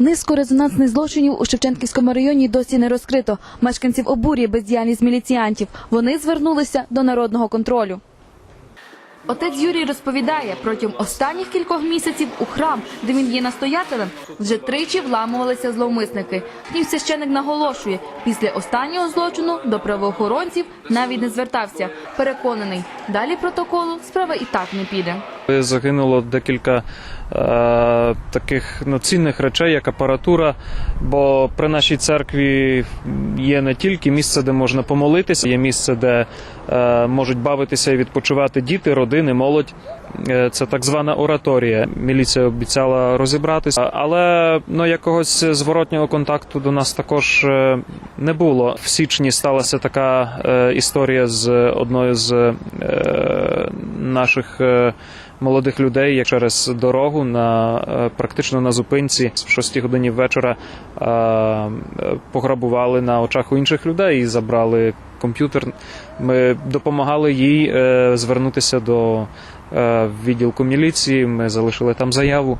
Низку резонансних злочинів у Шевченківському районі досі не розкрито. Мешканців обурює бездіяльність міліціянтів. Вони звернулися до народного контролю. Отець Юрій розповідає, протягом останніх кількох місяців у храм, де він є настоятелем, вже тричі вламувалися зловмисники. Втім, священик наголошує, після останнього злочину до правоохоронців навіть не звертався. Переконаний, далі протоколу справа і так не піде. Загинуло декілька е, таких ну, цінних речей, як апаратура. Бо при нашій церкві є не тільки місце, де можна помолитися, є місце, де е, можуть бавитися і відпочивати діти, родини, молодь. Е, Це так звана ораторія. Міліція обіцяла розібратися, але ну, якогось зворотнього контакту до нас також е, не було. В січні сталася така е, історія з одною з наших. молодих людей як через дорогу на практично на зупинці в 6 годині вечора е, пограбували на очах у інших людей і забрали комп'ютер. Ми допомагали їй е, звернутися до е, відділку міліції. Ми залишили там заяву.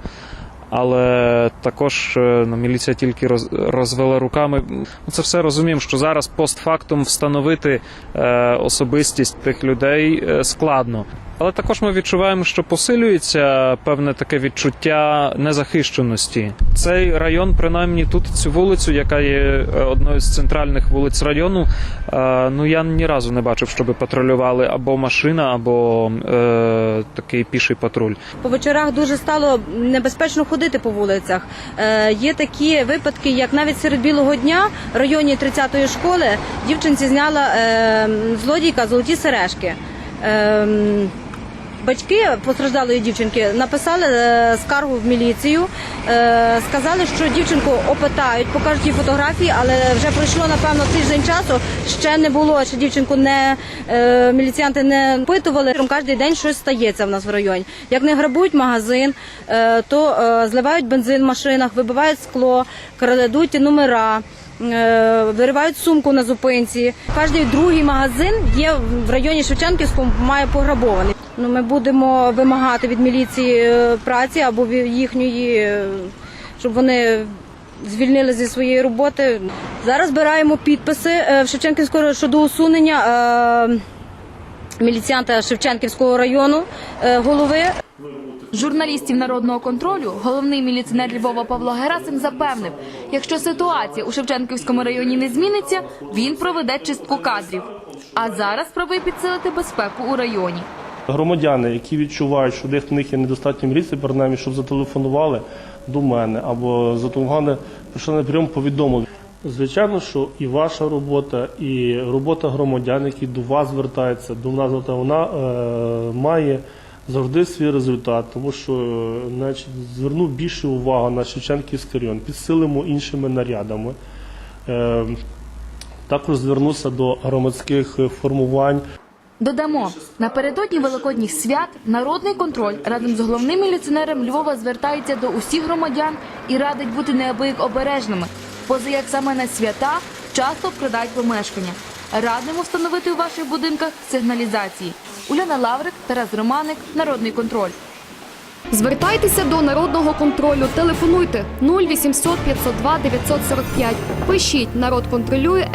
Але також е, ну, міліція тільки роз, розвела руками. Ну, Це все розуміємо, що зараз постфактум встановити е, особистість тих людей складно. Але також ми відчуваємо, що посилюється певне таке відчуття незахищеності. Цей район, принаймні тут цю вулицю, яка є е, одною з центральних вулиць району. е, Ну я ні разу не бачив, щоб патрулювали або машина, або е, такий піший патруль. По вечорах дуже стало небезпечно ходити по вулицях. Е, є такі випадки, як навіть серед білого дня в районі 30-ї школи дівчинці зняла е, злодійка золоті сережки. Е, Батьки постраждалої дівчинки написали е, скаргу в міліцію, е, сказали, що дівчинку опитають, покажуть їй фотографії, але вже пройшло напевно тиждень часу. Ще не було, ще дівчинку не е, міліціянти не опитували. Кожен день щось стається в нас в районі. Як не грабують магазин, то зливають бензин в машинах, вибивають скло, крадуть номера. Е, Виривають сумку на зупинці. Кожний другий магазин є в районі Шевченківському, має пограбований. Ну, ми будемо вимагати від міліції е, праці або їхньої, е, щоб вони звільнили зі своєї роботи. Зараз збираємо підписи в Шевченківського щодо усунення міліціянта Шевченківського району голови. Журналістів народного контролю головний міліціонер Львова Павло Герасим запевнив, якщо ситуація у Шевченківському районі не зміниться, він проведе чистку кадрів. А зараз спробує підсилити безпеку у районі. Громадяни, які відчувають, що десь в них є недостатньо міліції, принаймні, щоб зателефонували до мене або зателефонували, прийшли на прийом, повідомили. Звичайно, що і ваша робота, і робота громадян, які до вас звертаються, до нас вона е, має завжди свій результат, тому що е, значить, зверну більше увагу на Шевченківський район, підсилимо іншими нарядами. Е, також звернуся до громадських формувань. Додамо, напередодні великодніх свят народний контроль разом з головним міліціонером Львова звертається до усіх громадян і радить бути неабияк обережними, поза як саме на свята часто вкрадають помешкання. Радимо встановити у ваших будинках сигналізації. Уляна Лаврик, Тарас Романик, Народний контроль. Звертайтеся до народного контролю. Телефонуйте 0800 502 945. Пишіть народ контролює.